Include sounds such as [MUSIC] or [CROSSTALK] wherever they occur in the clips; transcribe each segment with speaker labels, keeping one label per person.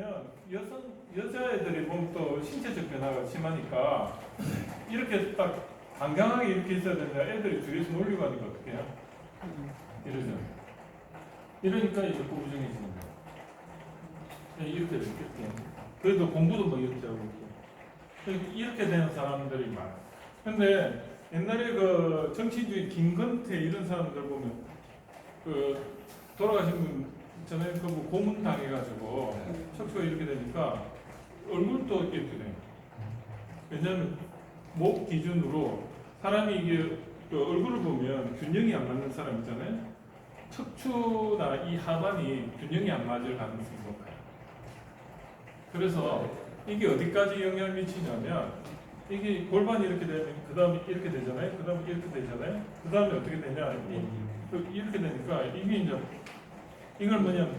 Speaker 1: 보면 여성 여자애들이 보면 또 신체적 변화가 심하니까 이렇게 딱 강경하게 이렇게 있어야 되는데 애들이 주위에서 놀리고 하니까 어떻게 해요? 이러죠. 이러니까 이제 고부정해지는 거예요. 그냥 이렇게 이렇게. 그래도 공부도 뭐 이렇게 하고 이렇게. 이렇게 되는 사람들이 많아요. 근데 옛날에 그 정치주의 김건태 이런 사람들 보면 그 돌아가신 분 전에 그뭐 고문 당해가지고 척추가 이렇게 되니까 얼굴도 이렇게 돼요. 왜냐하면 목 기준으로 사람이 이게 그 얼굴을 보면 균형이 안 맞는 사람 있잖아요. 척추나 이 하반이 균형이 안 맞을 가능성이 높아요. 그래서 이게 어디까지 영향을 미치냐면 이게 골반이 이렇게 되면 그 다음에 이렇게 되잖아요. 그 다음에 이렇게 되잖아요. 그 다음에 어떻게 되냐 이- 그 이렇게 되니까 이게 이제 이걸 뭐냐면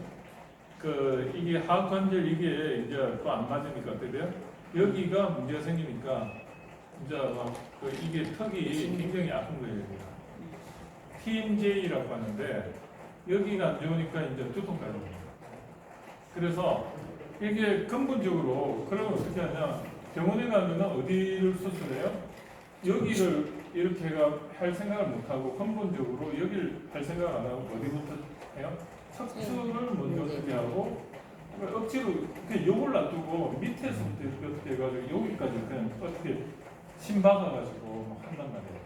Speaker 1: 그 이게 하관절 이게 이제 또 안 맞으니까 어떻게 돼요? 여기가 문제가 생기니까 이제 막그 이게 턱이 굉장히 아픈 거예요. TMJ라고 하는데 여기가 안 좋으니까 이제 두통까지 옵니다. 그래서 이게 근본적으로 그러면 어떻게 하냐 병원에 가면 어디를 수술해요? 여기를 이렇게 해가 할 생각을 못 하고 근본적으로 여기를 할 생각을 안 하고 어디부터 해요? 척추를 먼저 어떻게 하고 억지로 그냥 요걸 놔두고 밑에서부터 이렇게 어떻게 해가지고 여기까지 그냥 어떻게 심 박아가지고 막 한단 말이에요.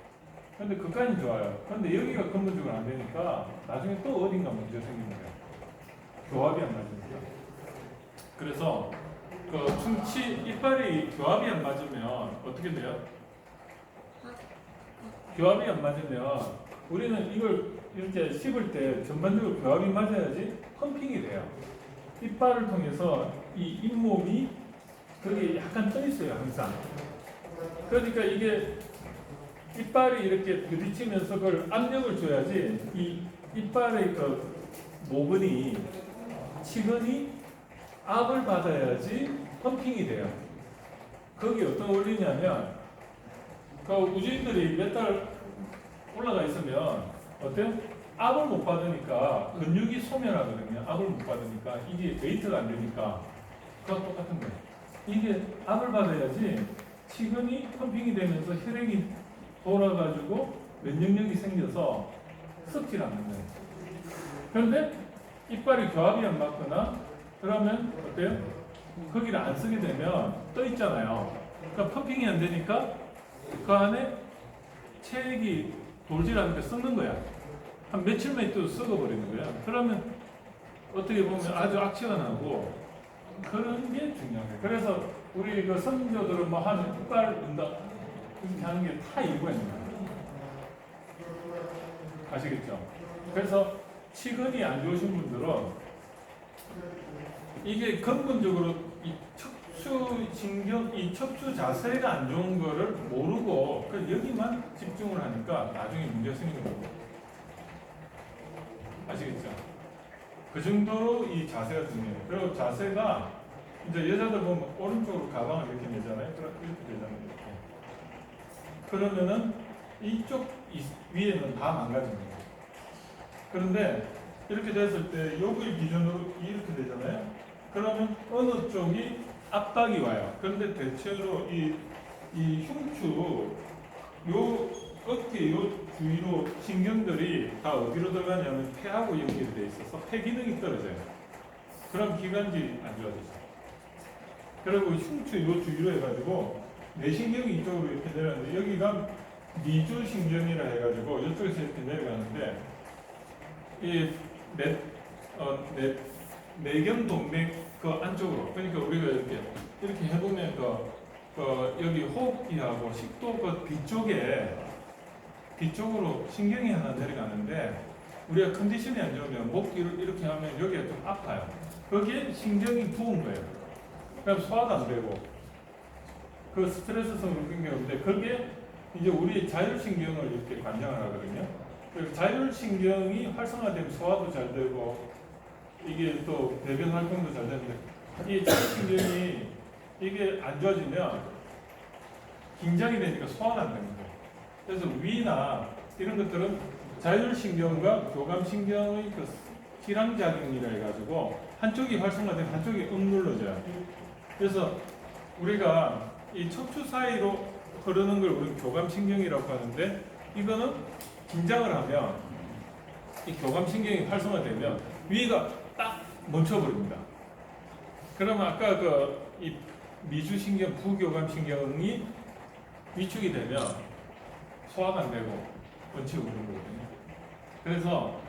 Speaker 1: 근데 그까지는 좋아요. 근데 여기가 근본적으로 안 되니까 나중에 또 어딘가 문제 생기는 거예요. 교합이 안 맞으니까. 그래서 그 충치 이빨이 교합이 안 맞으면 어떻게 돼요? 교합이 안 맞으면 우리는 이걸 이렇게 씹을 때 전반적으로 교합이 맞아야지 펌핑이 돼요. 이빨을 통해서 이 잇몸이 그게 약간 떠 있어요 항상. 그러니까 이게 이빨이 이렇게 부딪히면서 그걸 압력을 줘야지 이 이빨의 그 모근이 치근이 압을 받아야지 펌핑이 돼요. 거기 어떤 원리냐면 그 우주인들이 몇달 올라가 있으면 어때요? 압을 못 받으니까 근육이 소멸하거든요. 압을 못 받으니까 이게 웨이트가 안 되니까 그거 똑같은 거예요. 이게 압을 받아야지 치근이 펌핑이 되면서 혈액이 돌아가지고 면역력이 생겨서 썩질 않는 거예요. 그런데 이빨이 교합이 안 맞거나 그러면 어때요? 거기를 안 쓰게 되면 떠 있잖아요. 그러니까 펌핑이 안 되니까 그 안에 체액이 돌질 않으니까 썩는 거야. 한 며칠만 있어도 썩어버리는 거야. 그러면 어떻게 보면 아주 악취가 나고 그런 게 중요한 거예요. 그래서 우리 그 선조들은 뭐 하는 이빨 운다 이렇게 하는 게 다 이유가 있는 거예요. 아시겠죠? 그래서 치근이 안 좋으신 분들은 이게 근본적으로 이 척 추 신경, 이 척추 자세가 안 좋은 거를 모르고 그 여기만 집중을 하니까 나중에 문제가 생기는 거고. 아시겠죠? 그 정도로 이 자세가 중요해요. 그리고 자세가 이제 여자들 보면 오른쪽으로 가방을 이렇게 매잖아요. 그럼 이렇게 되잖아요. 이렇게. 그러면은 이쪽 이- 위에는 다 망가집니다. 그런데 이렇게 됐을 때 여기 기준으로 이렇게 되잖아요. 그러면 어느 쪽이 압박이 와요. 그런데 대체로 이, 이 흉추, 요 어깨 요 주위로 신경들이 다 어디로 들어가냐면 폐하고 연결돼 있어서 폐 기능이 떨어져요. 그럼 기관지 안 좋아지죠. 그리고 흉추 요 주위로 해가지고 뇌신경이 이쪽으로 이렇게 내려가는데 여기가 미주신경이라 해가지고 이쪽에서 이렇게 내려가는데 이 내 어, 내, 내경 동맥 그 안쪽으로 그러니까 우리가 이렇게 이렇게 해보면 그, 그 여기 호흡기하고 식도 그 뒤쪽에 뒤쪽으로 신경이 하나 내려가는데 우리가 컨디션이 안 좋으면 목기를 이렇게 하면 여기가 좀 아파요. 거기에 신경이 부은 거예요. 그럼 소화도 안 되고 그 스트레스성으로 끊겨오는데 그게 이제 우리 자율신경을 이렇게 관장을 하거든요. 그 자율신경이 활성화되면 소화도 잘 되고 이게 또 배변 활동도 잘 되는데 이 자율신경이 이게 안 좋아지면 긴장이 되니까 소화가 안 거예요. 그래서 위나 이런 것들은 자율신경과 교감신경의 그 기량작용이라 해가지고 한쪽이 활성화되면 한쪽이 억눌러져요. 그래서 우리가 이 척추 사이로 흐르는 걸 우리 교감신경이라고 하는데 이거는 긴장을 하면 이 교감신경이 활성화되면 위가 딱 멈춰버립니다. 그러면 아까 그 이 미주신경, 부교감신경이 위축이 되면 소화가 안 되고 원치 오는 거거든요. 그래서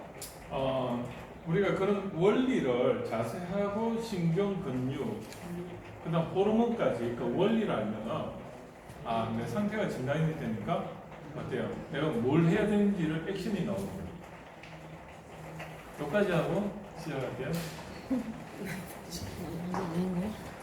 Speaker 1: 어, 우리가 그런 원리를 자세하고 신경 근육 그다음 호르몬까지 그 원리를 알면은 아내 상태가 진단이 되니까 어때요? 내가 뭘 해야 되는지를 액션이 나오거든요. 여기까지 하고
Speaker 2: Size bak. [LAUGHS] [LAUGHS]